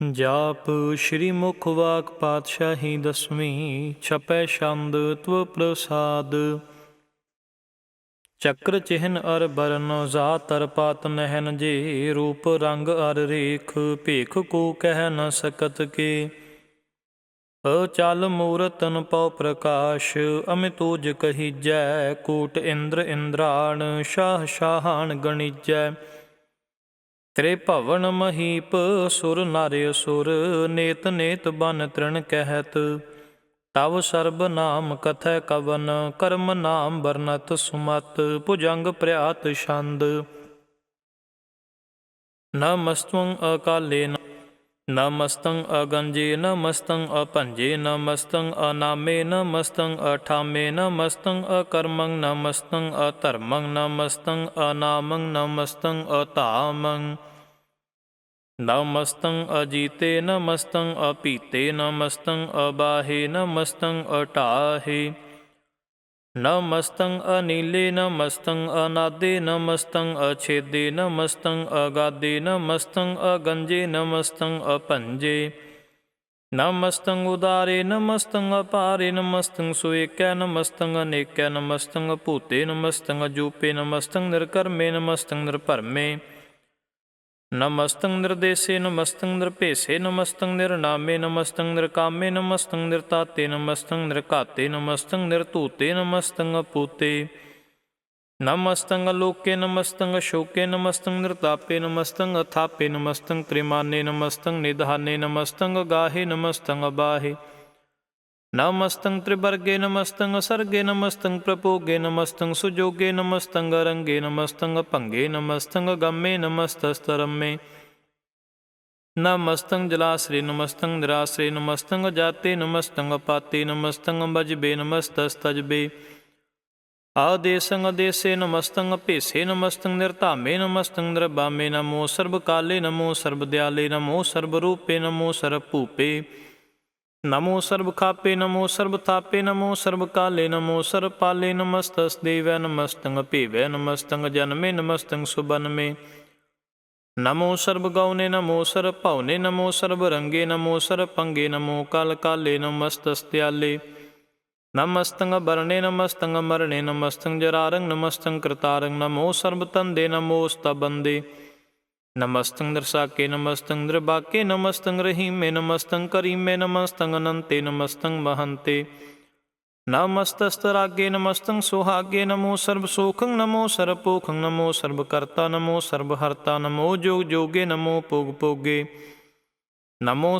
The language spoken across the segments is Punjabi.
ਜਾਪ ਸ਼੍ਰੀ ਮੁਖ ਵਾਕ ਪਾਤਸ਼ਾਹੀ ਦਸਵੀਂ, ਛਪੈ ਛੰਦ ਤਵ ਪ੍ਰਸਾਦ। ਚੱਕਰ ਚਿਹਨ ਅਰ ਬਰਨ ਜਾਤ ਅਰ ਪਾਤ ਨਹਿਨ ਜੇ, ਰੂਪ ਰੰਗ ਅਰ ਰੇਖ, ਭੇਖ ਕੋ ਕਹਿ ਨ ਸਕਤ ਕੇ। ਅਚਲ ਮੂਰਤਨ ਪਉ ਪ੍ਰਕਾਸ਼ ਅਮਿਤੂਜ ਕਹੀਜੈ, ਕੋਟ ਇੰਦਰ ਇੰਦਰਾਣ, ਸ਼ਾਹ ਸ਼ਾਹਾਨ ਗਣੀਜੈ। ਤ੍ਰੇ ਭਵਨ ਮਹੀਪ, ਸੁਰ ਨਾਰੇ ਸੁਰ, ਨੇਤ ਨੇਤ ਬਨ ਤ੍ਰਿਣ ਕਹਿਤ। ਤਵ ਸਰਬ ਨਾਮ ਕਥੈ ਕਵਨ, ਕਰਮ ਨਾਮ ਵਰਨਤ ਸੁਮਤ, ਭੁਜੰਗ ਪ੍ਰਿਆਤ ਛੰਦ। ਨਮਸਤੰ ਅਕਾਲੇ ਨਮਸਤੰ ਅਗੰਜੇ ਨਮਸਤੰ ਅਪੰਜੇ ਨਮਸਤੰ ਅਨਾਮੇ ਨਮਸਤੰ ਅਠਾਮੇ ਨਮਸਤੰ ਅਕਰਮੰ ਨਮਸਤੰ ਅਧਰਮੰ ਨਮਸਤੰ ਅਨਾਮੰ ਨਮਸਤੰ ਅਧਾਮੰ। ਨਮਸਤੰ ਅਜੀਤੇ ਨਮਸਤੰ ਅਪੀਤੇ ਨਮਸਤੰ ਅਬਾਹੇ ਨਮਸਤੰ ਅਟਾਹੇ। ਨਮਸਤੰ ਅਨੀਲੇ, ਨਮਸਤੰ ਅਨਾਦੇ, ਨਮਸਤੰ ਅਛੇਦੇ, ਨਮਸਤੰ ਅਗਾਦੇ, ਨਮਸਤੰ ਅਗੰਜੇ, ਨਮਸਤੰ ਅਪੰਜੇ ਨਮਸਤੰ ਉਦਾਰੇ, ਨਮਸਤੰ ਅਪਾਰੇ, ਨਮਸਤੰ ਸੁਏਕੈ ਨਮਸਤੰ ਅਨੇਕੈ, ਨਮਸਤੰ ਭੂਤੇ ਨਮਸਤੰ ਅਜੂਪੇ, ਨਮਸਤੰ ਨਿਰਕਰਮੇ, ਨਮਸਤੰ ਨਿਰਭਰਮੇ। ਨਮਸਤੰ ਨਿਰਦੇਸੇ ਨਮਸਤੰ ਨਿਰਭੇਸੇ ਨਮਸਤੰ ਨਿਰਨਾਮੇ ਨਮਸਤੰ ਨਿਰਕਾਮੇ ਨਮਸਤੰ ਨਿਰਤਾਤੇ ਨਮਸਤੰ ਨਿਰਘਾਤੇ ਨਮਸਤੰ ਨਿਰਧੂਤੇ ਨਮਸਤੰ ਅਪੂਤੇ ਨਮਸਤੰ ਲੋਕੇ ਨਮਸਤੰ ਸ਼ੋਕੇ ਨਮਸਤੰ ਨਿਰਤਾਪੇ ਨਮਸਤੰ ਅਥਾਪੇ ਨਮਸਤੰ ਕ੍ਰਿਮਾਨੇ ਨਮਸਤੰ ਨਿਧਾਨੇ ਨਮਸਤੰ ਗਾਹੇ ਨਮਸਤੰ ਅਬਾਹੇ ਨਮਸਤੰ ਤ੍ਰਿਵਰਗੇ ਨਮਸਤੰ ਸਰਗੇ ਨਮਸਤੰ ਪ੍ਰਪੋਗੇ ਨਮਸਤੰ ਸੁਜੋਗੇ ਨਮਸਤੰ ਰੰਗੇ ਨਮਸਤੰ ਭੰਗੇ ਨਮਸਤੰ ਗੰਮੇ ਨਮਸਤਸਤਰਮੇ ਨਮਸਤੰ ਜਲਾਸਰੇ ਨਮਸਤੰ ਨਿਰਾਸਰੇ ਨਮਸਤੰ ਜਾਤੇ ਨਮਸਤੰ ਪਾਤੇ ਨਮਸਤੰ ਬਜਬੇ ਨਮਸਤਸਤਜਬੇ ਆਦੇਸੰ ਅਦੇਸੇ ਨਮਸਤੰ ਭੇਸੇ ਨਮਸਤੰ ਨਿਰਧਾਮੇ ਨਮਸਤੰ ਨਿਰਬਾਮੇ ਨਮੋ ਸਰਬ ਕਾਲੇ ਨਮੋ ਸਰਬ ਦਿਆਲੇ ਨਮੋ ਸਰਬ ਰੂਪੇ ਨਮੋ ਸਰਬ ਭੂਪੇ ਨਮੋ ਸਰਬ ਖਾਪੇ, ਨਮੋ ਸਰਬ ਥਾਪੇ, ਨਮੋ ਸਰਬ ਕਾਲੇ, ਨਮੋ ਸਰਬ ਪਾਲੇ, ਨਮਸਤਸ ਦੇਵੈ ਨਮਸਤੰ ਭੇਵੈ ਨਮਸਤੰ ਜਨਮੇ ਨਮਸਤੰ ਸੁਬਨਮੇ। ਨਮੋ ਸਰਬ ਗਉਨੇ ਨਮੋ ਸਰਬ ਭਉਨੇ ਨਮੋ ਸਰਬ ਰੰਗੇ, ਨਮੋ ਸਰਬ ਪੰਗੇ, ਨਮੋ ਕਲ ਕਾਲੇ, ਨਮਸਤਸ ਤਿਆਲੇ ਨਮਸਤੰ ਬਰਣੇ ਨਮਸਤੰ ਮਰਣੇ ਨਮਸਤੰ ਜਰਾਰੰ ਨਮਸਤੰ ਕਰਤਾਰੰ ਨਮੋ ਸਰਬ ਤੰਦੇ, ਨਮੋ ਸਤਬੰਦੇ। ਨਮਸਤੰ ਦਰਸਾਕੇ ਨਮਸਤੰ ਦਰਬਾਕੇ ਨਮਸਤੰ ਰਹੀਮੇ ਨਮਸਤੰ ਕਰੀਮੇ ਨਮਸਤੰ ਅਨੰਤੇ ਨਮਸਤੰ ਮਹੰਤੇ। ਨਮਸਤਸਤਰਾਗੇ ਨਮਸਤੰ ਸੁਹਾਗੇ, ਨਮੋ ਸਰਬ ਸੋਖੰ ਨਮੋ ਸਰਬ ਪੋਖੰ ਨਮੋ ਸਰਬ ਕਰਤਾ ਨਮੋ ਸਰਬ ਹਰਤਾ ਨਮੋ ਜੋਗ ਜੋਗੇ, ਨਮੋ ਭੋਗ ਭੋਗੇ। ਨਮੋ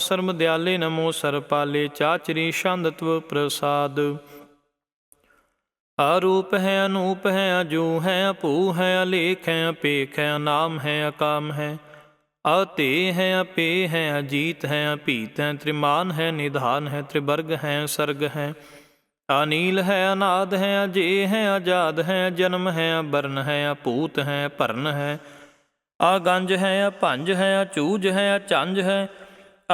ਸਰਬ ਦਿਆਲੇ ਨਮੋ ਸਰਬ ਪਾਲੇ ਚਾਚਰੀ ਸ਼ਾਂਦਤਵ ਪ੍ਰਸਾਦ ਆਰੂਪ ਹੈ ਅਨੂਪ ਹੈ ਅਜੂ ਹੈ ਅਭੂ ਹੈ ਅਲੇਖ ਹੈ ਅਪੇਖ ਹੈ ਨਾਮ ਹੈ ਅਕਾਮ ਹੈ ਅਤੇ ਹੈ ਅਪੇ ਹੈ ਅਜੀਤ ਹੈ ਅਭੀਤ ਹੈ ਤ੍ਰਿਮਾਨ ਹੈ ਨਿਧਾਨ ਹੈ ਤ੍ਰਿਵਰਗ ਹੈ ਸਰਗ ਹੈ ਅਨੀਲ ਹੈ ਅਨਾਦ ਹੈ ਅਜੇ ਹੈ ਆਜ਼ਾਦ ਹੈ ਜਨਮ ਹੈ ਬਰਨ ਹੈ ਅਪੂਤ ਹੈ ਭਰਨ ਹੈ ਆਗੰਜ ਹੈ ਅਭੰਜ ਹੈ ਅਚੂਜ ਹੈ ਅਚੰਜ ਹੈ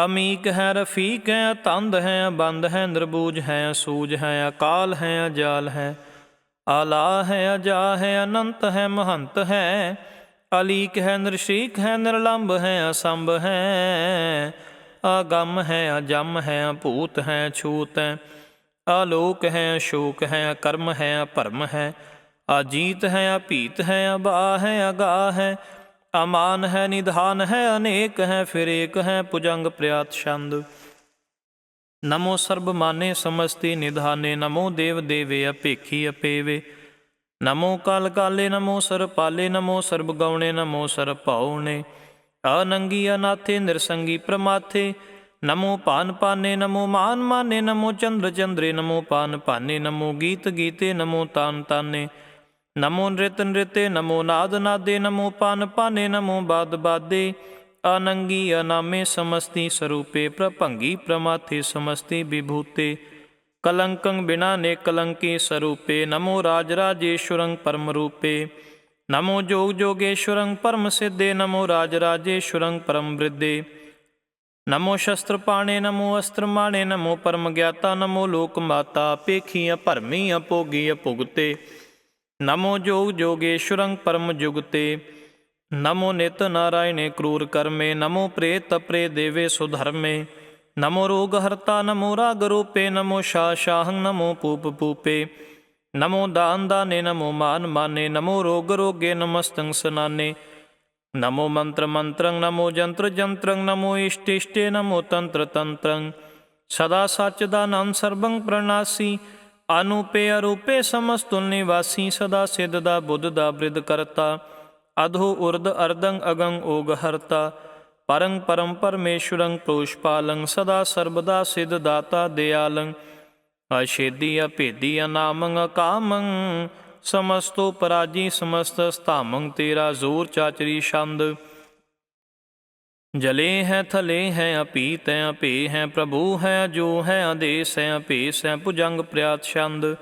ਅਮੀਕ ਹੈ ਰਫੀਕ ਹੈ ਤੰਦ ਹੈ ਬੰਦ ਹੈ ਆਲਾ ਹੈ, ਅਜਾ ਹੈ, ਅਨੰਤ ਹੈ, ਮਹੰਤ ਹੈ। ਅਲੀਕ ਹੈ, ਨਿਰਸ਼ੀਕ ਹੈ ਨਿਰਲੰਭ ਹੈ, ਅਸੰਭ ਹੈ। ਆਗਮ ਹੈ, ਅਜਮ ਹੈ ਭੂਤ ਹੈ, ਛੂਤ ਹੈ। ਆਲੋਕ ਹੈ ਸ਼ੋਕ ਹੈ ਕਰਮ ਹੈ ਭਰਮ ਹੈ। ਅਜੀਤ ਹੈ, ਅਭੀਤ ਹੈ ਅਬਾ ਹੈ ਅਗਾ ਹੈ। ਅਮਾਨ ਹੈ, ਨਿਧਾਨ ਹੈ, ਅਨੇਕ ਹੈ, ਫਿਰ ਏਕ ਹੈ ਪੁਜੰਗ ਪ੍ਰਿਆਤ, ਛੰਦ। ਨਮੋ ਸਰਬ ਮਾਨੇ ਸਮਸਤੀ ਨਿਧਾਨੇ, ਨਮੋ ਦੇਵ ਦੇਵੇ ਅਪੇਖੀ ਅਪੇਵੇ। ਨਮੋ ਕਾਲ ਕਾਲੇ, ਨਮੋ ਸਰ ਪਾਲੇ, ਨਮੋ ਸਰਬ ਗਉਣੇ, ਨਮੋ ਸਰ ਭਉਣੇ। ਅਨੰਗੀ ਅਨਾਥੇ, ਨਿਰਸੰਗੀ ਪ੍ਰਮਾਥੇ। ਨਮੋ ਪਾਨ ਪਾਨੇ ਨਮੋ ਮਾਨ ਮਾਨੇ, ਨਮੋ ਚੰਦਰ ਚੰਦਰੇ, ਨਮੋ ਪਾਨ ਪਾਨੇ ਨਮੋ ਗੀਤ ਗੀਤੇ, ਨਮੋ ਤਾਨ ਤਾਨੇ। ਨਮੋ ਨ੍ਰਿਤ ਨ੍ਰਿਤੇ, ਨਮੋ ਨਾਦ ਨਾਦੇ, ਨਮੋ ਪਾਨ ਪਾਨੇ, ਨਮੋ ਬਾਦ ਬਾਦੇ। ਅਨੰਗੀ ਅਨਾਮੇ ਸਮਸਤੀ ਸਰੂਪੇ ਪ੍ਰਭੰਗੀ ਪ੍ਰਮਾਥੇ ਸਮਸਤੀ ਵਿਭੂਤੇ। ਕਲੰਕੰ ਬਿਨਾ ਨੇ ਕਲੰਕੀ ਸਰੂਪੇ, ਨਮੋ ਰਾਜ ਰਾਜੇਸ਼ਵਰੰ ਪਰਮ ਰੂਪੇ। ਨਮੋ ਜੋਗ ਜੋਗੇਸ਼ਵਰੰ ਪਰਮ ਸਿੱਧੇ, ਨਮੋ ਰਾਜ ਰਾਜੇਸ਼ਵਰੰ ਪਰਮ ਬ੍ਰਿਧੇ ਨਮੋ ਸ਼ਸਤਰ ਪਾਣੇ, ਨਮੋ ਅਸਤਰ ਮਾਣੇ, ਨਮੋ ਪਰਮ ਗਿਆਤਾ, ਨਮੋ ਲੋਕ ਮਾਤਾ, ਪੇਖੀਆਂ ਭਰਮੀ ਅਪੋਗੀ ਅਪੁਗਤੇ ਨਮੋ ਜੋਗ ਜੋਗੇਸ਼ਵਰੰ ਪਰਮ ਜੁਗਤੇ। ਨਮੋ ਨਿਤ ਨਾਰਾਇਣੇ ਕਰੂਰ ਕਰਮੇ, ਨਮੋ ਪ੍ਰੇਤ ਪ੍ਰੇ ਦੇਵੇ ਸੁਧਰਮੇ ਨਮੋ ਰੋਗ ਹਰਤਾ, ਨਮੋ ਰਾਗ ਰੂਪੇ, ਨਮੋ ਸ਼ਾ ਸ਼ਾਹੰ, ਨਮੋ ਪੂਪ ਪੂਪੇ, ਨਮੋ ਦਾਨ ਦਾਨੇ, ਨਮੋ ਮਾਨ ਮਾਨੇ, ਨਮੋ ਰੋਗ ਰੋਗੇ ਨਮਸਤੰ ਸਨਾਨੇ, ਨਮੋ ਮੰਤਰ ਮੰਤਰੰ, ਨਮੋ ਜੰਤਰ ਜੰਤਰੰ, ਨਮੋ ਇਸ਼ਟ ਇਸ਼ਟੇ, ਨਮੋ ਤੰਤਰ ਤੰਤਰੰ, ਸਦਾ ਸੱਚ ਦਾ ਨਾਮ ਸਰਬੰ ਅਨੂਪੇ ਅਰੂਪੇ ਸਮਸਤੁਲ ਨਿਵਾਸੀ, ਸਦਾ ਸਿੱਧ ਦਾ ਬੁੱਧ ਦਾ ਬ੍ਰਿਧ ਕਰਤਾ ਅਧੋ ਉਰਦ ਅਰਦੰ ਅਗੰ ਓਗ ਹਰਤਾ, ਪਰੰ ਪਰਮ ਪਰਮੇਸ਼ਵਰੰ ਪ੍ਰੋਸ਼ਪਾਲੰ ਸਦਾ ਸਰਬਦਾ ਸਿੱਧ ਦਾਤਾ ਦਿਆਲੰ। ਅਛੇਦੀ ਅਭੇਦੀ ਅਨਾਮੰ ਅਕਾਮੰ, ਸਮਸਤੋ ਪਰਾਜੀ ਸਮਸਤ ਸਥਾਮੰ ਤੇਰਾ ਜ਼ੋਰ ਚਾਚਰੀ ਛੰਦ। ਜਲੇ ਹੈ ਥਲੇ ਹੈ ਅਪੀ ਹੈ ਅਪੇ ਹੈ ਪ੍ਰਭੂ, ਹੈ ਜੋ ਹੈ ਆਦੇਸ, ਹੈ ਅਪੇਸ, ਹੈ ਭੁਜੰਗ ਪ੍ਰਿਆਤ ਛੰਦ।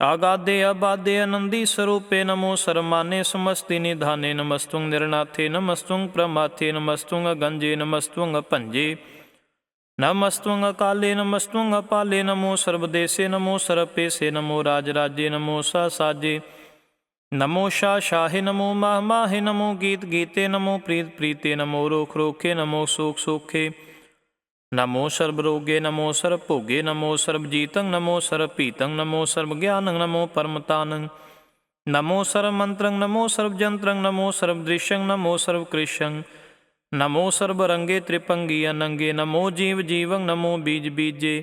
ਆਗਾਦੇ ਆਬਾਦੇ ਆਨੰਦੀ ਸਰੂਪੇ ਨਮੋ ਸਰਮਾਨੇ ਸਮਸਤੀ ਨਿਧਾਨੇ ਨਮਸਤੁੰ ਨਿਰਨਾਥੇ ਨਮਸਤੁੰ ਪ੍ਰਮਾਥੇ ਨਮਸਤੁੰ ਗੰਜੇ ਨਮਸਤੁੰ ਭੰਜੇ ਨਮਸਤੁੰ ਅਕਾਲੇ ਨਮਸਤੁੰ ਅਪਾਲੇ ਨਮੋ ਸਰਬਦੇਸੇ ਨਮੋ ਸਰਪੇਸੇ ਨਮੋ ਰਾਜ ਰਾਜੇ ਨਮੋ ਸਾ ਸਾਜੇ ਨਮੋ ਸ਼ਾ ਸ਼ਾਹੇ ਨਮੋ ਮਾਹ ਮਾਹੇ ਨਮੋ ਗੀਤ ਗੀਤੇ ਨਮੋ ਪ੍ਰੀਤ ਪ੍ਰੀਤੇ ਨਮੋ ਰੋਖ ਰੋਖੇ ਨਮੋ ਸੋਖ ਸੋਖੇ ਨਮੋ ਸਰਬ ਰੋਗੇ ਨਮੋ ਸਰਬ ਭੋਗੇ ਨਮੋ ਸਰਬ ਜੀਤੰ ਨਮੋ ਸਰਬ ਪੀਤੰ ਨਮੋ ਸਰਬ ਗਿਆਨੰ ਨਮੋ ਪਰਮਤਾਨੰ ਨਮੋ ਸਰਬ ਮੰਤਰੰ ਨਮੋ ਸਰਬ ਜੰਤਰੰ ਨਮੋ ਸਰਬ ਦ੍ਰਿਸ਼ੰ ਨਮੋ ਸਰਬ ਕ੍ਰਿਸ਼ੰ ਨਮੋ ਸਰਬ ਰੰਗੇ ਤ੍ਰਿਪੰਗੀ ਅਨੰਗੇ ਨਮੋ ਜੀਵ ਜੀਵੰ ਨਮੋ ਬੀਜ ਬੀਜੇ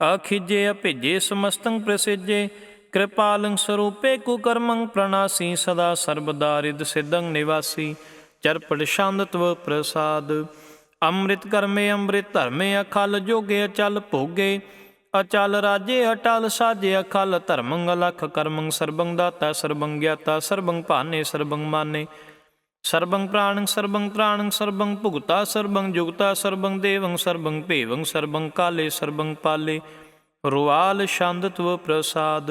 ਅਖਿਜੇ ਅਭਿਜੇ ਸਮਸਤੰ ਪ੍ਰਸਿਜੇ ਕਿਰਪਾਲੰ ਸਰੂਪੇ ਕੁਕਰਮੰ ਪ੍ਰਣਾਸੀ ਸਦਾ ਸਰਬਦਾ ਰਿਦ ਨਿਵਾਸੀ ਚਰਪੜ ਸ਼ਾਂਦਤਵ ਪ੍ਰਸਾਦ ਅੰਮ੍ਰਿਤ ਕਰਮੇ ਅੰਮ੍ਰਿਤ ਧਰਮੇ ਅਖਲ ਜੋਗੇ ਅਚਲ ਭੋਗੇ। ਅਚਲ ਰਾਜੇ ਅਟਲ ਸਾਜੇ ਅਖਲ ਧਰਮੰ ਅਲਖ ਕਰਮੰ ਸਰਬੰ ਦਾਤਾ ਸਰਬੰ ਗਿਆਤਾ ਸਰਬੰ ਭਾਨੇ ਸਰਬੰ ਮਾਨੇ। ਸਰਬੰ ਪ੍ਰਾਣੰ ਸਰਬੰ ਪ੍ਰਾਣੰ ਸਰਬੰ ਭੁਗਤਾ ਸਰਬੰ ਜੁਗਤਾ ਸਰਬੰ ਦੇਵੰ ਸਰਬੰ ਭੇਵੰ ਸਰਬੰ ਕਾਲੇ ਸਰਬੰ ਪਾਲੇ। ਰੁਆਲ ਛੰਦਤਵ ਪ੍ਰਸਾਦ।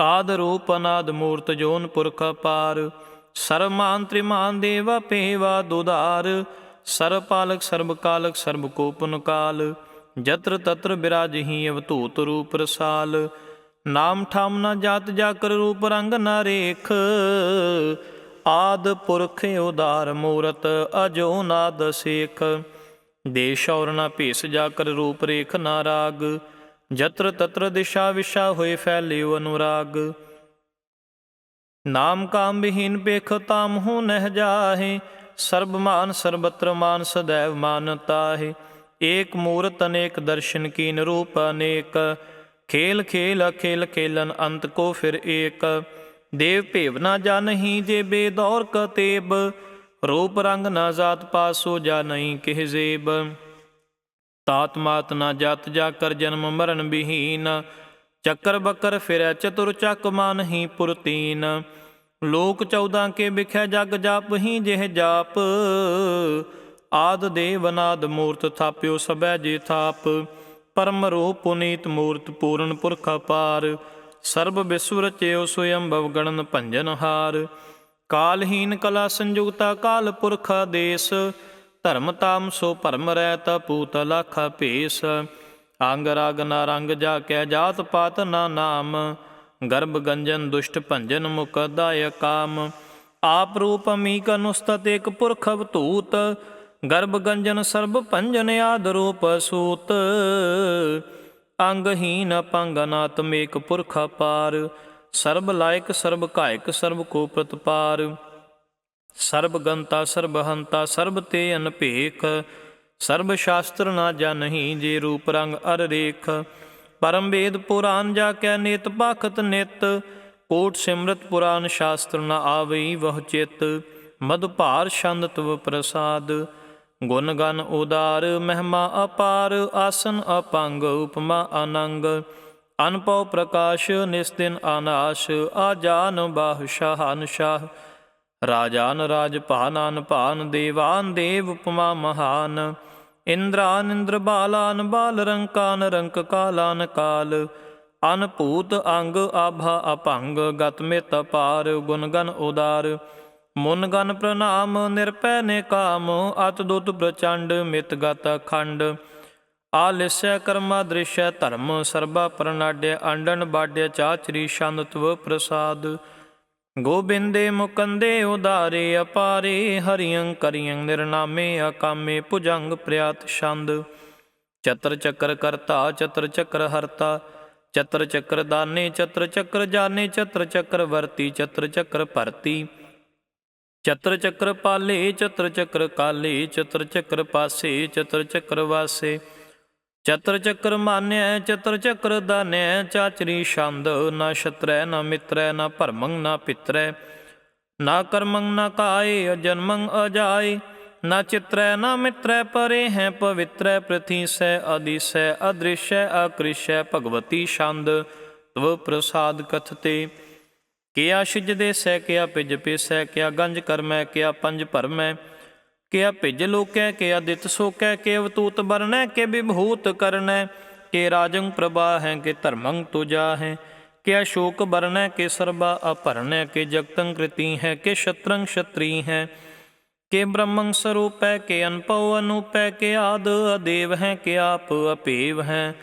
ਆਦ ਰੂਪ ਅਨਾਦ ਮੂਰਤ ਜੋਨ ਪੁਰਖ ਅਪਾਰ। ਸਰਮਾਨ ਤ੍ਰਿਮਾਨ ਦੇਵਾ ਪੇਵਾ ਦੁਦਾਰ ਸਰਬ ਪਾਲਕ ਸਰਬ ਕਾਲਕ ਸਰਬ ਕਾਲ ਜਤਰ ਤਤਰ ਬਿਰਾਜਹੀ ਅਵਤੂਤ ਰੂਪ ਰਸਾਲ। ਨਾਮ ਠਾਮ ਨਾ ਜਾਤ ਜਾਕਰ ਰੂਪ ਰੰਗ ਨਾ ਰੇਖ। ਆਦ ਪੁਰਖ ਉਦਾਰ ਮੂਰਤ ਅਜੋ ਨਾਦ ਸੇਖ। ਦੇਸ਼ ਔਰ ਨਾ ਭੇਸ ਜਾਕਰ ਰੂਪ ਰੇਖ ਨਾ ਰਾਗ। ਜਤਰ ਤਤਰ ਦਿਸ਼ਾ ਵਿਸ਼ਾ ਹੋਏ ਫੈਲਿਓ ਅਨੁਰਾਗ। ਨਾਮ ਕਾਮ ਵਿਹੀਨ ਪੇਖ ਤਾਮ ਹੋ ਨਹਿ ਜਾਹੇ। ਸਰਬ ਮਾਨ ਸਰਬਤਰ ਮਾਨ ਸदैव ਮਾਨਤਾਹੇ ਏਕ ਮੂਰਤ ਅਨੇਕ ਦਰਸ਼ਨ ਕੀਨ ਰੂਪ ਅਨੇਕ। ਖੇਲ ਖੇਲ ਅਖੇਲ ਖੇਲਨ ਅੰਤ ਕੋ ਫਿਰ ਏਕ। ਦੇਵ ਭੇਵ ਨਾ ਜਾਣਹੀ ਜੇ ਬੇਦੌਰ ਕਤੇਬ ਰੂਪ ਰੰਗ ਨਾ ਜਾਤ ਪਾਸੋ ਜਾ ਨਹੀਂ ਕਿਹ ਜ਼ੇਬ। ਤਾਤ ਮਾਤ ਨਾ ਜਤ ਜਾ ਕਰ ਜਨਮ ਮਰਨ ਬਿਹੀਨ। ਚੱਕਰ ਬੱਕਰ ਫਿਰੈ ਚਤੁਰ ਚੱਕ ਮਾਨਹੀ ਪੁਰਤੀਨ ਲੋਕ 14 ਕੇ ਵਿਖੈ ਜਗ ਜਾਪ, ਹੀ ਜਿਹ ਜਾਪ। ਆਦ ਦੇਵ ਅਨਾਦ ਮੂਰਤ ਥਾਪਿਓ ਸਭੈ ਜੇ ਥਾਪ। ਪਰਮ ਰੂਪ ਪੁਨੀਤ ਮੂਰਤ ਪੂਰਨ ਪੁਰਖ ਅਪਾਰ। ਸਰਬ ਵਿਸਵ ਰਚਿਓ ਸੋਯੰਭਵ ਗਣਨ ਭੰਜਨ ਹਾਰ। ਕਾਲਹੀਨ ਕਲਾ ਸੰਯੁਗਤਾ ਕਾਲ ਪੁਰਖ ਦੇਸ। ਧਰਮ ਤਾਮ ਸੋ ਭਰਮ ਰਹਿ ਤਾ ਪੂਤ ਲਖ ਭੇਸ। ਅੰਗ ਰਗ ਨਾ ਰੰਗ ਜਾ ਕੈ ਜਾਤ ਪਾਤ ਨਾ ਨਾਮ। ਗਰਭ ਗੰਜਨ ਦੁਸ਼ਟ ਭੰਜਨ ਮੁਕਦਾਇ ਕਾਮ। ਆਪ ਰੂਪ ਅਮੀਕ ਅਨੁਸਤਤ ਇਕ ਪੁਰਖ ਅਵਤੂਤ। ਗਰਭ ਗੰਜਨ ਸਰਬ ਭੰਜਨ ਆਦ ਰੂਪ ਸੂਤ। ਅੰਗਹੀਨ ਅਪੰਗ ਅਨਾਤਮ ਏਕ ਪੁਰਖ ਅਪਾਰ। ਸਰਬ ਲਾਇਕ, ਸਰਬ ਕਾਇਕ ਸਰਬ ਕੋ ਪ੍ਰਤਪਾਰ। ਸਰਬ ਗੰਤਾ, ਸਰਬ ਹੰਤਾ, ਸਰਬ ਤੇ ਅਨਭੇਖ। ਸਰਬ ਸ਼ਾਸਤਰ ਨਾ ਜਾਣਹੀ ਜੇ ਰੂਪ ਰੰਗ ਅਰ ਰੇਖ। ਪਰਮ ਵੇਦ ਪੁਰਾਨ ਜਾ ਕੈ ਨਿਤ ਪਖਤ ਨਿਤ, ਕੋਟ ਸਿਮਰਤ ਪੁਰਾਨ ਸ਼ਾਸਤਰ ਨ ਆਵਈ ਵਹ ਚਿਤ, ਮਦ ਭਾਰ ਛੰਦ ਤਵ ਪ੍ਰਸਾਦ। ਗੁਣ ਗਨ ਉਦਾਰ, ਮਹਿਮਾ ਅਪਾਰ, ਆਸਨ ਅਪੰਗ, ਉਪਮਾ ਅਨੰਗ। ਅਨਪਉ ਪ੍ਰਕਾਸ਼ ਨਿਸਦਿਨ ਅਨਾਸ਼, ਆਜਾਨ ਬਾਹ ਸ਼ਾਹਨ ਸ਼ਾਹ। ਰਾਜਾਨ ਰਾਜ ਭਾਨਾਨ ਭਾਨ ਦੇਵਾਨ ਦੇਵ ਉਪਮਾ ਮਹਾਨ। ਇੰਦਰਾਨ ਇੰਦਰ ਬਾਲਾਨ ਬਾਲ ਰੰਕਾਨ ਰੰਕ ਕਾਲਾਨ ਕਾਲ। ਅਨਭੂਤ ਅੰਗ ਆਭਾ ਅਭੰਗ, ਗਤ ਮਿਤ ਪਾਰ, ਗੁਣ ਗਨ ਉਦਾਰ। ਮੁਨ ਗਨ ਪ੍ਰਣਾਮ, ਨਿਰਪੈ ਨੇ ਕਾਮ, ਅਤ ਦੁਤ ਪ੍ਰਚੰਡ, ਮਿਤ ਗਤ ਅਖੰਡ ਆਲਿਸੈ ਕਰਮਾ ਦ੍ਰਿਸ਼ੈ ਧਰਮ, ਸਰਬਾ ਪ੍ਰਣਾਡਿ ਅੰਡਨ ਬਾਡਿ ਚਾਚਰੀ ਛੰਦਤਵ ਪ੍ਰਸਾਦ। ਗੋਬਿੰਦੇ ਮੁਕੰਦੇ ਉਦਾਰੇ ਅਪਾਰੇ ਹਰਿਯੰ ਕਰਿਯੰ ਨਿਰਨਾਮੇ ਅਕਾਮੇ ਭੁਜੰਗ ਪ੍ਰਿਆਤ ਛੰਦ ਚਤਰ ਚੱਕਰ ਕਰਤਾ ਚਤਰ ਚੱਕਰ ਹਰਤਾ ਚਤਰ ਚੱਕਰ ਦਾਨੇ ਚਤਰ ਚੱਕਰ ਜਾਣੇ ਚਤਰ ਚੱਕਰ ਵਰਤੀ ਚਤਰ ਚੱਕਰ ਭਰਤੀ ਚਤਰ ਚੱਕਰ ਪਾਲੇ ਚਤਰ ਚੱਕਰ ਕਾਲੇ ਚਤਰ ਚੱਕਰ ਪਾਸੇ ਚਤਰ ਚੱਕਰ ਵਾਸੇ ਚਤਰ ਚੱਕਰ ਮਾਨਿਆ ਚਤਰ ਚੱਕਰ ਦਾਨਿਆ ਚਾਚਰੀ ਛੰਦ ਨਾ ਛਤਰੈ, ਨਾ ਮਿੱਤਰੈ, ਨਾ ਭਰਮੰ ਨਾ ਪਿਤਰੈ। ਨਾ ਕਰਮੰ ਨਾ ਕਾਏ ਅਜਨਮੰ ਅਜਾਏ। ਨਾ ਚਿਤਰੈ, ਨਾ ਮਿਤਰੈ, ਪਰੇ ਹੈ ਪਵਿੱਤਰੈ ਪ੍ਰਥੀਸੈ ਅਦੀਸੈ ਅਦ੍ਰਿਸ਼ੈ ਅਕ੍ਰਿਸ਼ੈ ਭਗਵਤੀ ਛੰਦ, ਤਵ ਪ੍ਰਸਾਦ ਕਥਤੇ। ਕਿਆ ਸਿਜਦੇ ਸੈ ਕਿਆ ਪਿਜ ਪੇਸੈ, ਕਿਆ ਗੰਜ ਕਰਮੈ, ਕਿਆ ਪੰਜ ਭਰਮੈ। ਕਿਆ ਭਿਜ ਲੋਕੈ, ਕਿਆ ਦਿਤ ਸੋਕੈ ਕਿ ਅਵਤੂਤ ਬਰਨੈ ਕਿ ਵਿਭੂਤ ਕਰਨੈ, ਕਿ ਰਾਜੰ ਪ੍ਰਭਾ ਹੈ, ਕਿ ਧਰਮੰ ਤੁਜਾ ਹੈ, ਕਿਆ ਸ਼ੋਕ ਬਰਨੈ, ਕਿ ਸਰਬਾ ਅਪਰਨੈ, ਕਿ ਜਗਤੰ ਕ੍ਰਿਤੀ ਹੈ, ਕਿ ਸ਼ਤਰੰ ਸ਼ਤਰੀ ਹੈ, ਕਿ ਬ੍ਰਹਮੰ ਸਰੂਪੈ, ਕਿ ਅਨਪਉ ਅਨੂਪੈ, ਕਿ ਆਦ ਅਦੇਵ ਹੈ, ਕਿ ਆਪ ਅਪੇਵ ਹੈ,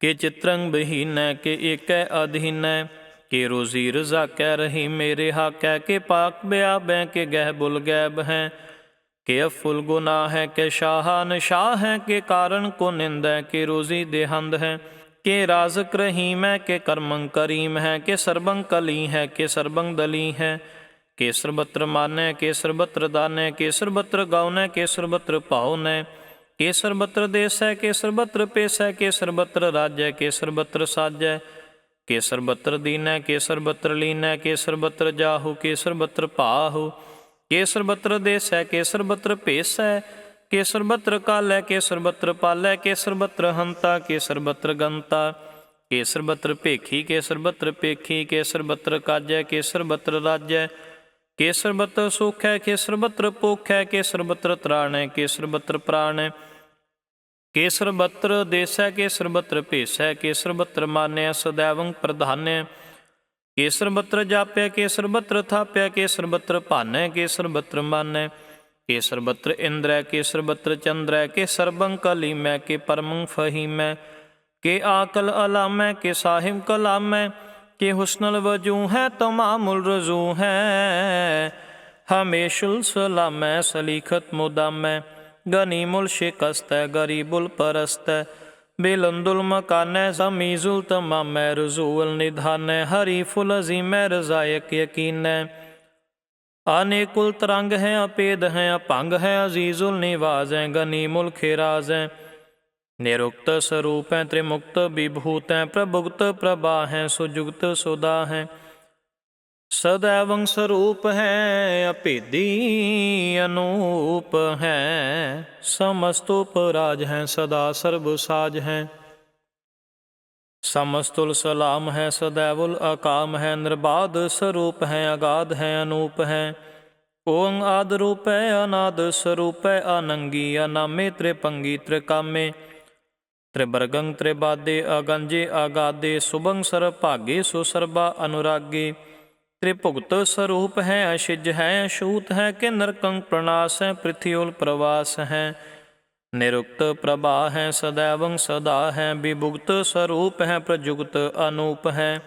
ਕਿ ਚਿਤਰੰ ਬਹੀਨੈ, ਕਿ ਏਕੈ ਅਧੀਨੈ, ਕਿ ਰੋਜ਼ੀ ਰਜ਼ਾ ਕਹਿ ਰਹੀ ਮੇਰੇ ਹਾਕੈ, ਕਿ ਪਾਕ ਬਿਆਬੈ, ਕਿ ਗਹਿ ਬੁਲ ਗੈਬ ਹੈ ਕਿ ਅਫੁਲ ਗੁਨਾਹ ਹੈ ਕਿ ਸ਼ਾਹਾਨ ਸ਼ਾਹ ਹੈ ਕਿ ਕਾਰਨ ਕੋ ਨਿੰਦੈ ਕਿ ਰੋਜ਼ੀ ਦੇਹੰਦ ਹੈ ਕਿ ਰਾਜ਼ਕ ਰਹੀਮ ਹੈ ਕਿ ਕਰਮੰ ਕਰੀਮ ਹੈ ਕਿ ਸਰਬੰ ਕਲੀ ਹੈ ਕਿ ਸਰਬੰ ਦਲੀ ਹੈ ਕਿ ਸਰਬਤਰ ਮਾਨੈ ਕਿ ਸਰਬਤਰ ਦਾਨੈ ਕਿ ਸਰਬਤਰ ਗਾਉਨੈ ਕਿ ਸਰਬਤਰ ਭਾਉਨੈ ਕਿ ਸਰਬਤਰ ਦੇਸੈ ਕਿ ਸਰਬਤਰ ਪੇਸੈ ਕਿ ਸਰਬਤਰ ਰਾਜੈ ਕਿ ਸਰਬਤਰ ਸਾਜੈ ਕਿ ਸਰਬਤਰ ਦੀਨੈ ਕਿ ਸਰਬਤਰ ਲੀਨੈ ਕਿ ਸਰਬਤਰ ਜਾਹੂ ਕਿ ਸਰਬਤਰ ਭਾਹੂ ਕੇਸਰ ਸਰਬਤਰ ਦੇਸੈ ਕਿ ਸਰਬਤਰ ਭੇਸੈ ਕਿ ਸਰਬਤਰ ਕਾਲੈ ਕਿ ਸਰਬਤਰ ਪਾਲੈ ਕਿ ਸਰਬਤਰ ਹੰਤਾ ਕਿ ਸਰਬਤਰ ਗੰਤਾ ਕੇਸਰ ਸਰਬਤਰ ਭੇਖੀ ਕੇਸਰ ਸਰਬਤਰ ਭੇਖੀ ਕੇਸਰ ਸਰਬਤਰ ਕਾਜੈ ਕੇਸਰ ਸਰਬਤਰ ਰਾਜੈ ਕਿ ਸਰਬਤਰ ਸੁਖੈ ਕਿ ਸਰਬਤਰ ਭੁਖੈ ਕਿ ਸਰਬਤਰ ਤ੍ਰਾਣੈ ਕਿ ਸਰਬਤਰ ਪ੍ਰਾਣੈ ਕੇ ਸਰਬਤਰ ਦੇਸੈ ਕੇ ਸਰਬਤਰ ਭੇਸੈ ਕੇ ਸਰਬਤਰ ਮਾਨਿਆ ਸदैवੰ ਪ੍ਰਧਾਨੈ ਕੇ ਸਰਬਤਰ ਜਾਪੈ ਕੇ ਸਰਬਤਰ ਥਾਪੈ ਕੇ ਸਰਬਤਰ ਭਾਨੈ ਕੇ ਸਰਬਤਰ ਮਾਨੈ। ਕੇ ਸਰਬਤਰ ਇੰਦਰੈ ਕੇ ਸਰਬਤਰ ਚੰਦਰੈ ਕੇ ਸਰਬੰ ਕਲੀਮੈ ਕੇ ਪਰਮੰ ਫਹੀਮੈ ਕੇ ਆਕਲ ਅਲਾਮੈ ਕੇ ਸਾਹਿਬ ਕਲਾਮੈ ਕੇ ਹੁਸਨਲ ਵਜੂ ਹੈ, ਤਮਾਮੁਲ ਰਜ਼ੂ ਹੈ। ਹਮੇਸ਼ੁਲ ਸਲਾਮੈ ਸਲੀਖਤ ਮੁਦਾਮੈ ਗਨੀਮੁਲ ਸ਼ਿਕਸਤੈ, ਗਰੀਬੁਲ ਪਰਸਤੈ। ਬਿਲੰਦੁਲ ਮਕਾਨੈ ਜ਼ਮੀਜ਼ੁਲ ਤਮਾਮੈ ਰਜ਼ੂਲ ਨਿਧਾਨੈ, ਹਰੀ ਫੁਲ ਅਜ਼ੀਮੈ ਰਜ਼ਾਇਕ ਯਕੀਨੈ। ਅਨੇਕੁਲ ਤਰੰਗ ਹੈ ਅਪੇਦ ਹੈ ਅਭੰਗ ਹੈ, ਅਜ਼ੀਜ਼ੁਲ ਨਿਵਾਜ਼ ਹੈ ਗਨੀਮੁਲ ਖਿਰਾਜ਼ ਹੈ ਨਿਰੁਕਤ ਸਰੂਪ ਹੈ ਤ੍ਰਿਮੁਕਤ ਵਿਭੂਤ ਹੈ ਪ੍ਰਭੁਗਤ ਪ੍ਰਭਾ ਹੈ ਸੁਜੁਗਤ ਸੁਦਾ ਸਦੈਵੰ ਸਰੂਪ ਹੈ, ਅਭੇਦੀ ਅਨੂਪ ਹੈ। ਸਮਸਤ ਉਪਰਾਜ ਹੈ, ਸਦਾ ਸਰਬ ਸਾਜ ਹੈ। ਸਮਸਤੁਲ ਸਲਾਮ ਹੈ, ਸਦੈਵੁਲ ਅਕਾਮ ਹੈ ਨਿਰਬਾਦ ਸਰੂਪ ਹੈ, ਅਗਾਧ ਹੈ, ਅਨੂਪ ਹੈ। ਓੰ ਆਦ ਰੂਪ ਅਨਾਦ ਸਰੂਪ ਹੈ ਅਨੰਗੀ ਅਨਾਮੇ ਤ੍ਰਿਪੰਗੀ ਤ੍ਰਿਕਾਮੇ। ਤ੍ਰਿਬਰਗੰ ਤ੍ਰਿਬਾਦੇ ਅਗੰਜੇ ਅਗਾਦੇ, ਸੁਭੰ ਸਰ ਭਾਗੇ ਸੋ ਸਰਬਾ ਅਨੁਰਾਗੇ। ਤ੍ਰਿਭੁਗਤ ਸਰੂਪ ਹੈ, ਅਸ਼ਿਜ ਹੈ ਅਸ਼ੂਤ ਹੈ, ਕਿ ਨਰਕੰ ਪ੍ਰਣਾਸ ਹੈ ਪ੍ਰਿਥਿਉਲ ਪ੍ਰਵਾਸ ਹੈ। ਨਿਰੁਕਤ ਪ੍ਰਭਾ ਹੈ ਸदैवं ਸਦਾ ਹੈ ਵਿਭੁਗਤ ਸਰੂਪ ਹੈ ਪ੍ਰਜੁਗਤ ਅਨੂਪ ਹੈ।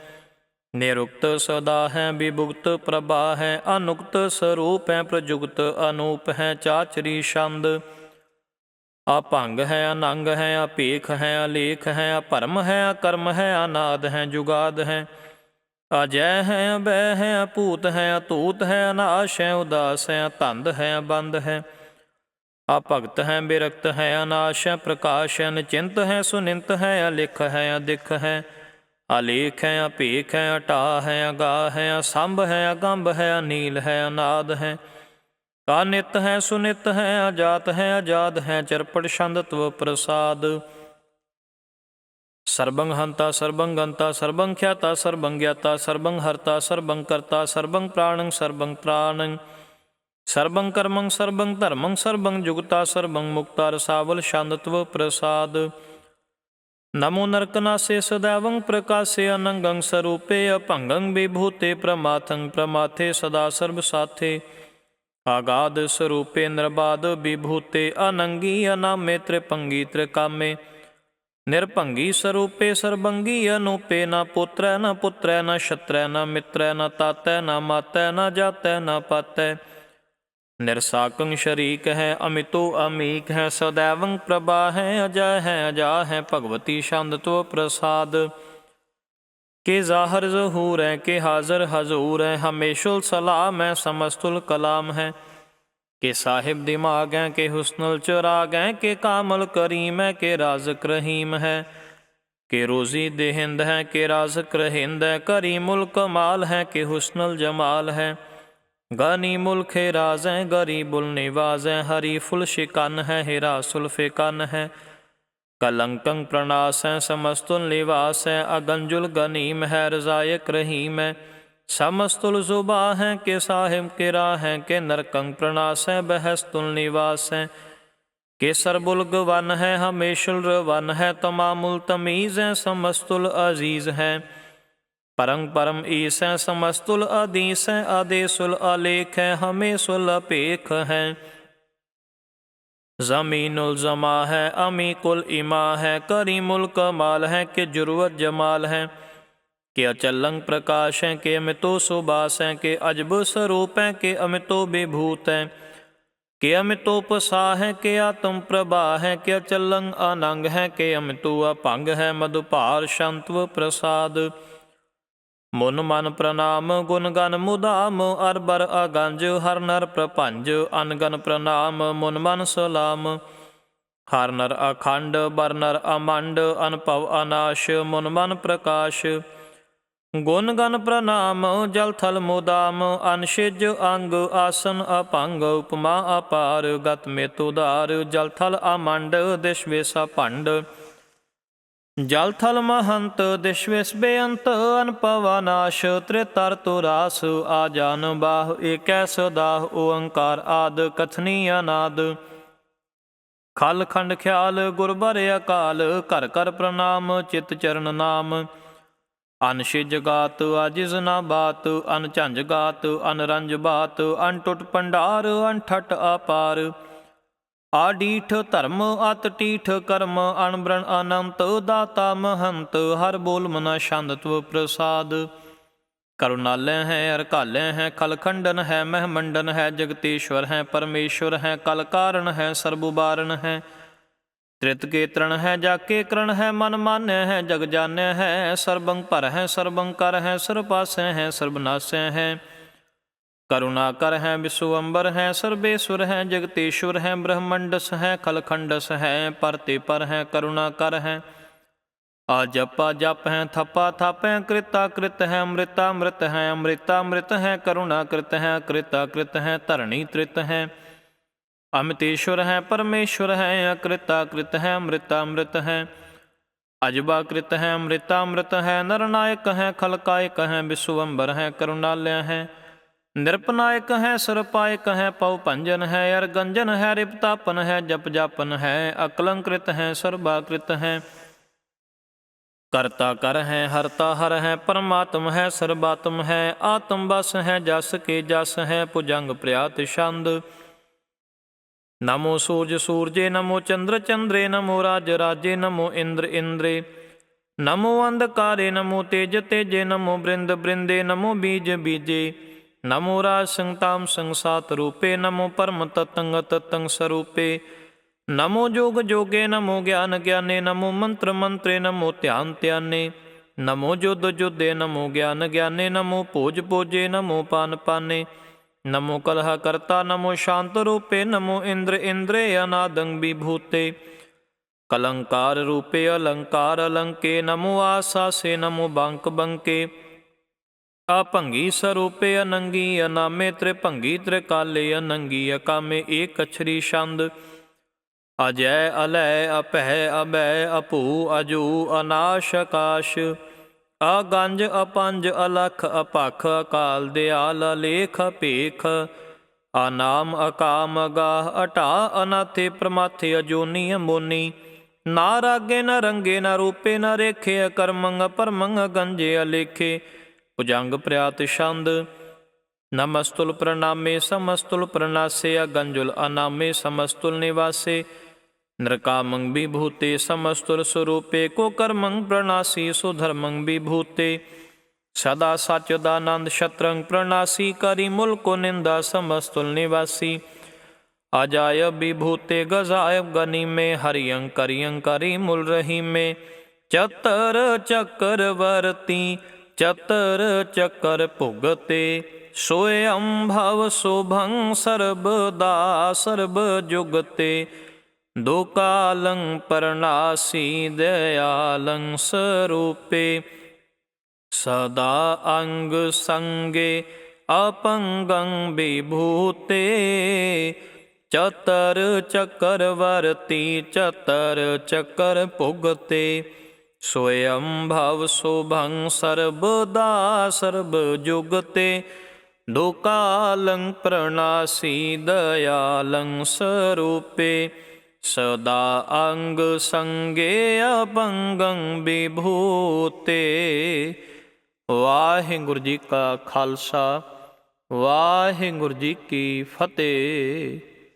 ਨਿਰੁਕਤ ਸਦਾ ਹੈ ਵਿਭੁਗਤ ਪ੍ਰਭਾ ਹੈ, ਅਨੁਕਤ ਸਰੂਪ ਹੈ ਪ੍ਰਜੁਗਤ ਅਨੂਪ ਹੈ, ਚਾਚਰੀ ਛੰਦ। ਅਭੰਗ ਹੈ, ਅਨੰਗ ਹੈ ਅਪੇਖ ਹੈ, ਅਲੇਖ ਹੈ, ਅਪਰਮ ਹੈ, ਅਕਰਮ ਹੈ, ਅਨਾਦ ਹੈ, ਜੁਗਾਦ ਹੈ। ਅਜੈ ਹੈ ਅਬੈ ਹੈ ਭੂਤ ਹੈ ਅਤੂਤ ਹੈ ਅਨਾਸ਼ ਹੈ ਉਦਾਸ ਹੈ ਧੰਦ ਹੈ ਬੰਦ ਹੈ ਆ ਭਗਤ ਹੈ ਬਿਰਕਤ ਹੈ ਅਨਾਸ਼ ਹੈ ਪ੍ਰਕਾਸ਼ ਹੈ ਨਿਚਿੰਤ ਹੈ ਸੁਨਿੰਤ ਹੈ ਅਲਿਖ ਹੈ ਅਦਿਖ ਹੈ ਅਲੇਖ ਹੈ ਅਭੇਖ ਹੈ ਅਟਾ ਹੈ ਅਗਾ ਹੈ ਅਸੰਭ ਹੈ ਅਗੰਭ ਹੈ ਅਨੀਲ ਹੈ ਅਨਾਦ ਹੈ ਅਨਿਤ ਹੈ ਸੁਨਿਤ ਹੈ ਅਜਾਤ ਹੈ ਅਜਾਦ ਹੈ ਚਰਪੜ ਛੰਦ ਤਵ ਪ੍ਰਸਾਦ ਸਰਬੰ ਹੰਤਾ, ਸਰਬੰ ਗੰਤਾ, ਸਰਬੰ ਖਿਆਤਾ, ਸਰਬੰ ਗਿਆਤਾ, ਸਰਬੰ ਹਰਤਾ, ਸਰਬੰ ਕਰਤਾ, ਸਰਬੰ ਪ੍ਰਾਣੰ ਸਰਬੰ ਪ੍ਰਾਣੰ ਸਰਬੰ ਕਰਮੰ, ਸਰਬੰ ਧਰਮੰ, ਸਰਬੰ ਜੁਗਤਾ, ਸਰਬੰ ਮੁਕਤਾ, ਰਸਾਵਲ ਛੰਦਤਵ ਪ੍ਰਸਾਦ। ਨਮੋ ਨਰਕਨਾਸੇ ਸਦਾਵੰ ਪ੍ਰਕਾਸੇ ਅਨੰਗੰ ਸਰੂਪੇ ਅਭੰਗੰ ਵਿਭੂਤੇ ਪ੍ਰਮਾਥੰ ਪ੍ਰਮਾਥੇ ਸਦਾ ਸਰਬ ਸਾਥੇ। ਆਗਾਦ ਸਰੂਪੇ ਨਿਰਬਾਦ ਵਿਭੂਤੇ ਅਨੰਗੀ ਅਨਾਮੇ ਤ੍ਰਿਪੰਗੀ ਤ੍ਰਿਕਾਮੇ। ਨਿਰਭੰਗੀ ਸਰੂਪੇ ਸਰਬੰਗੀ ਅਨੂਪੇ ਨਾ ਪੁੱਤਰੈ ਨਾ ਪੁੱਤਰੈ, ਨਾ ਛਤਰੈ, ਨਾ ਮਿੱਤਰੈ, ਨਾ ਤਾਤੈ, ਨਾ ਮਾਤੈ, ਨਾ ਜਾਤੈ, ਨਾ ਪਾਤੈ। ਨਿਰਸਾਕੰ ਸ਼ਰੀਕ ਹੈ, ਅਮਿਤੋ ਅਮੀਕ ਹੈ ਸदैवं ਪ੍ਰਭਾ ਹੈ ਅਜੈ ਹੈ ਅਜਾ ਹੈ ਭਗਵਤੀ ਛੰਦ ਤੋ ਪ੍ਰਸਾਦ। ਕੇ ਜ਼ਾਹਰ ਜ਼ਹੂਰ ਹੈ ਕੇ ਹਾਜ਼ਰ ਹਜ਼ੂਰ ਹੈ ਹਮੇਸ਼ੁਲ ਸਲਾਮ ਹੈ ਸਮਸਤੁਲ ਕਲਾਮ ਹੈ ਕਿ ਸਾਹਿਬ ਦਿਮਾਗ ਹੈ ਕਿ ਹੁਸਨੁਲ ਚਰਾਗ ਹੈ ਕਿ ਕਾਮਲ ਕਰੀਮ ਹੈ ਕਿ ਰਾਜ਼ਕ ਰਹੀਮ ਹੈ ਕਿ ਰੋਜ਼ੀ ਦੇਹਿੰਦ ਹੈ ਕਿ ਰਾਜ਼ਕ ਰਹਿੰਦ ਹੈ ਕਰੀਮੁਲ ਕਮਾਲ ਹੈ ਕਿ ਹੁਸਨੁਲ ਜਮਾਲ ਹੈ ਗਨੀ ਮੁਲਕ ਹੈ ਰਾਜ਼ ਹੈ ਗਰੀਬੁਲ ਨਿਵਾਜ਼ ਹੈ ਹਰੀਫੁਲ ਸ਼ਿਕਨ ਹੈ ਹਿਰਾ ਸੁਲਫੇ ਕਨ ਹੈ ਕਲੰਕੰ ਪ੍ਰਣਾਸ ਹੈ ਸਮਸਤੁਲ ਨਿਵਾਸ ਹੈ ਅਗੰਜੁਲ ਗਨੀਮ ਹੈ ਰਜ਼ਾਇਕ ਰਹੀਮ ਹੈ ਸਮਸਤੁਲ ਜ਼ੁਬਾ ਹੈ ਕਿ ਸਾਹਿਬ ਕੇ ਰਾਹ ਹੈ ਕਿ ਨਰਕੰ ਪ੍ਰਣਾਸ ਹੈ ਬਹਿਸਤੁਲ ਨਿਵਾਸ। ਹੈ ਕਿ ਸਰਬੁਲ ਗਵਨ ਹੈ, ਹਮੇਸ਼ੁਲ ਰਵਨ ਹੈ, ਤਮਾਮੁਲ ਤਮੀਜ਼ ਹੈ ਸਮਸਤੁਲ ਅਜ਼ੀਜ਼ ਹੈ। ਪਰੰ ਪਰਮ ਈਸ ਹੈ ਸਮਸਤੁਲ ਆਦੀਸ ਹੈ ਆਦੇਸੁਲ ਆਲੇਖ ਹੈ ਹਮੇਸ਼ੁਲ ਅਪੇਖ ਹੈ। ਜ਼ਮੀਨੁਲ ਜ਼ਮਾ ਹੈ ਅਮੀ ਕੁਲ ਇਮਾ ਹੈ। ਕਰੀਮੁਲ ਕਮਾਲ ਹੈ ਕਿ ਜੁਰਵਤ ਜਮਾਲ ਹੈ ਕਿ ਅਚਲੰਗ ਪ੍ਰਕਾਸ਼ ਹੈ ਕਿ ਅਮਿਤੋ ਸੁਬਾਸ ਹੈ ਕਿ ਅਜਬ ਸਰੂਪ ਹੈ ਕਿ ਅਮਿਤੋ ਵਿਭੂਤ ਹੈ ਕਿ ਅਮਿਤੋ ਪਸਾ ਹੈ ਕਿ ਆਤਮ ਪ੍ਰਭਾ ਹੈ ਕਿ ਅਚਲੰਗ ਆਨੰਗ ਹੈ ਕਿ ਅਮਿਤੋ ਅਭੰਗ ਹੈ ਮਧੁਪਾਰ ਸ਼ੰਤਵ ਪ੍ਰਸਾਦ। ਮਨ ਮਨ ਪ੍ਰਣਾਮ ਗੁਣ ਗਨ ਮੁਦਾਮ ਅਰਬਰ ਅਗੰਜ ਹਰ ਨਰ ਪ੍ਰਪੰਜ ਅਨਗਨ ਪ੍ਰਣਾਮ ਮਨ ਮਨ ਸਲਾਮ। ਹਰ ਨਰ ਅਖੰਡ ਬਰ ਨਰ ਅਮੰਡ ਅਨਭਵ ਅਨਾਸ਼ ਮਨ ਮਨ ਪ੍ਰਕਾਸ਼। ਗੁਣ ਗਨ ਪ੍ਰਣਾਮ, ਜਲ ਥਲ ਮੁਦਾਮ ਅਨਸ਼ਿਜ ਅੰਗ ਆਸਨ ਅਪੰਗ, ਉਪਮਾ ਅਪਾਰ, ਗਤ ਮੇਤ ਉਦਾਰ ਜਲ ਥਲ ਅਮੰਡ, ਦਿਸ਼ ਵੇਸਾ ਭੰਡ ਜਲ ਥਲ ਮਹੰਤ, ਦਿਸ਼ ਵਿਸ ਬੇਅੰਤ ਅਨਪਵਾਨਾਸ਼ ਤ੍ਰਿਤਰ ਤੁਰਾਸ ਆ ਜਾਨ ਬਾਹ ਏਕੈ ਸਦਾਹ ਓੰਕਾਰ ਆਦ ਕਥਨੀ ਅਨਾਦ। ਖਲ ਖੰਡ ਖਿਆਲ ਗੁਰਬਰ ਅਕਾਲ, ਘਰ ਘਰ ਪ੍ਰਣਾਮ, ਚਿਤ ਚਰਨ ਨਾਮ। ਅਨਸ਼ਿਜ ਗਾਤ ਅਜਿਜ਼ ਨਾ ਬਾਤ ਅਨਝੰਜ ਗਾਤ ਅਨਰੰਜ ਬਾਤ, ਅਨ ਟੁੱਟ ਪੰਡਾਰ ਅਨ ਅਪਾਰ। ਆਡੀਠ ਧਰਮ, ਅਤ ਟੀਠ ਕਰਮ ਅਣਬ੍ਰਣ ਅਨੰਤ, ਦਾਤਾ ਮਹੰਤ, ਹਰ ਬੋਲ ਮਨਾ ਛੰਦਤਵ ਪ੍ਰਸਾਦ। ਕਰੁਣਾਲੈ ਹੈ ਅਰਕਾਲੈ ਹੈ ਖਲਖੰਡਨ ਹੈ ਮਹਿਮੰਡਨ ਹੈ, ਜਗਤੀਸ਼ਵਰ ਹੈ, ਪਰਮੇਸ਼ਵਰ ਹੈ, ਕਲ ਕਾਰਨ ਹੈ ਸਰਬੁਬਾਰਨ ਹੈ। ਤ੍ਰਿਤ ਕੇਤਰਣ ਹੈ ਜਾਕੇ ਕਰਣ ਹੈ, ਮਨ ਮਾਨੈ ਹੈ, ਜਗ ਜਾਣੈ ਹੈ, ਸਰਬੰ ਭਰ ਹੈ, ਸਰਬੰ ਕਰ ਹੈ ਸਰਪਾਸੈ ਹੈ ਸਰਬਨਾਸੈ ਹੈ। ਕਰੁਣਾ ਕਰ ਹੈ ਵਿਸੂ ਅੰਬਰ ਹੈ ਸਰਬੇਸ਼ਵਰ ਹੈ ਜਗਤੇਸ਼ਵਰ ਹੈ, ਬ੍ਰਹਮੰਡਸ ਹੈ, ਖਲਖੰਡਸ ਹੈ, ਪਰਤੇ ਪਰ ਹੈ, ਕਰੁਣਾ ਕਰ ਹੈ। ਆ ਜਪਾ ਜਪ ਹੈ, ਥਪਾ ਥਪ ਹੈ, ਕ੍ਰਿਤਾ ਕ੍ਰਿਤ ਹੈ, ਅੰਮ੍ਰਿਤਾ ਅੰਮ੍ਰਿਤ ਹੈ, ਅੰਮ੍ਰਿਤਾ ਅੰਮ੍ਰਿਤ ਹੈ, ਕਰੁਣਾ ਕ੍ਰਿਤ ਹੈ, ਕ੍ਰਿਤਾ ਕ੍ਰਿਤ ਹੈ ਧਰਣੀ ਤ੍ਰਿਤ ਹੈ ਅਮਿਤੇਸ਼ਵਰ ਹੈ ਪਰਮੇਸ਼ਵਰ ਹੈ ਅਕ੍ਰਿਤਾ ਕ੍ਰਿਤ ਹੈ ਅੰਮ੍ਰਿਤਾ ਅੰਮ੍ਰਿਤ ਹੈ। ਅਜਬਾ ਕ੍ਰਿਤ ਹੈ ਅੰਮ੍ਰਿਤਾ ਅੰਮ੍ਰਿਤ ਹੈ, ਨਰਨਾਇਕ ਹੈ, ਖਲਕਾਇਕ ਹੈ ਵਿਸਵੰਬਰ ਹੈ, ਕਰੁਣਾਲਿਆ ਹੈ। ਨਿਰਪਨਾਇਕ ਹੈ, ਸਰਪਾਇਕ ਹੈ ਪਉ ਭੰਜਨ ਹੈ, ਅਰਗੰਜਨ ਹੈ, ਰਿਪਤਾਪਨ ਹੈ ਜਪ ਜਾਪਨ ਹੈ, ਅਕਲੰਕ੍ਰਿਤ ਹੈ, ਸਰਬਾਕ੍ਰਿਤ ਹੈ। ਕਰਤਾ ਕਰ ਹੈ ਹਰਤਾ ਹਰ ਹੈ, ਪਰਮਾਤਮ ਹੈ, ਸਰਬਾਤਮ ਹੈ, ਆਤਮ ਬਸ ਹੈ, ਜਸ ਕੇ ਜਸ ਹੈ ਪੁਜੰਗ ਪ੍ਰਿਆਤ ਛੰਦ। ਨਮੋ ਸੂਰਜ ਸੂਰਜੇ, ਨਮੋ ਚੰਦਰ ਚੰਦਰੇ, ਨਮੋ ਰਾਜ ਰਾਜੇ, ਨਮੋ ਇੰਦਰ ਇੰਦਰੇ। ਨਮੋ ਅੰਧਕਾਰੇ, ਨਮੋ ਤੇਜ ਤੇਜੇ, ਨਮੋ ਬ੍ਰਿੰਦ ਬ੍ਰਿੰਦੇ, ਨਮੋ ਬੀਜ ਬੀਜੇ। ਨਮੋ ਰਾਜ ਸੰਤਾਮ ਸੰਸਾਤ ਰੂਪੇ, ਨਮੋ ਪਰਮ ਤਤੰਗ ਤਤੰਗ ਸਰੂਪੇ। ਨਮੋ ਜੋਗ ਜੋਗੇ, ਨਮੋ ਗਿਆਨ ਗਿਆਨੇ, ਨਮੋ ਮੰਤਰ ਮੰਤਰੇ, ਨਮੋ ਧਿਆਨ ਧਿਆਨੇ। ਨਮੋ ਜੁਦ ਜੁਦੇ, ਨਮੋ ਗਿਆਨ ਗਿਆਨੇ, ਨਮੋ ਭੋਜ ਭੋਜੇ, ਨਮੋ ਪਾਨ ਪਾਨੇ। ਨਮੋ ਕਲਹ ਕਰਤਾ ਨਮੋ ਸ਼ਾਂਤ ਰੂਪੇ ਨਮੋ ਇੰਦਰ ਇੰਦਰੇ ਅਨਾਦੰ ਵਿਭੂਤੇ ਕਲੰਕਾਰ ਰੂਪੇ ਅਲੰਕਾਰ ਅਲੰਕੇ ਨਮੋ ਆਸਾਸੇ ਨਮੋ ਬੰਕ ਬੰਕੇ ਆਪੰਗੀ ਸਰੂਪੇ ਅਨੰਗੀ ਅਨਾਮੇ ਤ੍ਰਿਭੰਗੀ ਤ੍ਰਿਕਾਲੇ ਅਨੰਗੀ ਅਕਾਮੇ ਏਕ ਅਛਰੀ ਛੰਦ ਅਜੈ ਅਲੈ ਅਪਹਿ ਅਬੈ ਅਪੂ ਅਜੂ ਅਨਾਸ਼ ਆਕਾਸ਼ ਅਗੰਜ ਅਪੰਜ ਅਲਖ ਅਪਖ ਅਕਾਲ ਦਿਆਲ ਲੇਖ ਭੇਖ ਆਨਾਮ ਅਕਾਮ ਗਾਹ ਅਟਾ ਅਨਾਥੇ ਪ੍ਰਮਾਥੇ ਅਜੋਨੀ ਅਮੋਨੀ ਨਾ ਰਾਗੇ ਨ ਰੰਗੇ ਨ ਰੂਪੇ ਨ ਰੇਖੇ ਕਰਮੰਗ ਪਰਮੰਗ ਗੰਜੇ ਅਲੇਖੇ ਭੁਜੰਗ ਪ੍ਰਿਆਤ ਛੰਦ, ਨਮਸਤੁਲ ਪ੍ਰਣਾਮੇ ਸਮਸਤੁਲ ਪ੍ਰਣਾਸੇ ਅਗੰਜੁਲ ਅਨਾਮੇ ਸਮਸਤੁਲ ਨਿਵਾਸੇ। नरकामं विभूते समस्तुरस्वरूपे को कर्मं प्रणासी सुधर्मं विभूते सदा सच्चिदानंद शत्रंग प्रणासी करी मूल को निंदा समस्तुल निवासी अजाय विभूते गजाय गनि में हरियं करियं करी मूल रही में चतर चक्रवर्ती चतर चकर भुगते सोयं भव शुभं सर्वदा सर्व ਦੁਕਾਲੰ ਪਰਨਾਸੀ ਦਇਆਲੰ ਸਰੂਪੇ, ਸਦਾ ਅੰਗ ਸੰਗੇ ਅਪੰਗੰ ਵਿਭੂਤੇ, ਚਤਰ ਚਕਰਵਰਤੀ ਚਤਰ ਚਕਰ ਭੁਗਤੇ ਸੋਇੰ ਭਵ ਸੁਭੰ ਸਰਬਦਾ ਸਰਬ ਜੁਗਤੇ, ਦੁਕਾਲੰ ਪ੍ਰਣਾਸੀ ਦਇਆਲੰ ਸਰੂਪੇ ਸਦਾ ਅੰਗ ਸੰਗੇ ਅਪੰਗੰ ਵਿਭੂਤੇ। ਵਾਹਿਗੁਰੂ ਜੀ ਕਾ ਖਾਲਸਾ ਵਾਹਿਗੁਰੂ ਜੀ ਕੀ ਫਤਿਹ।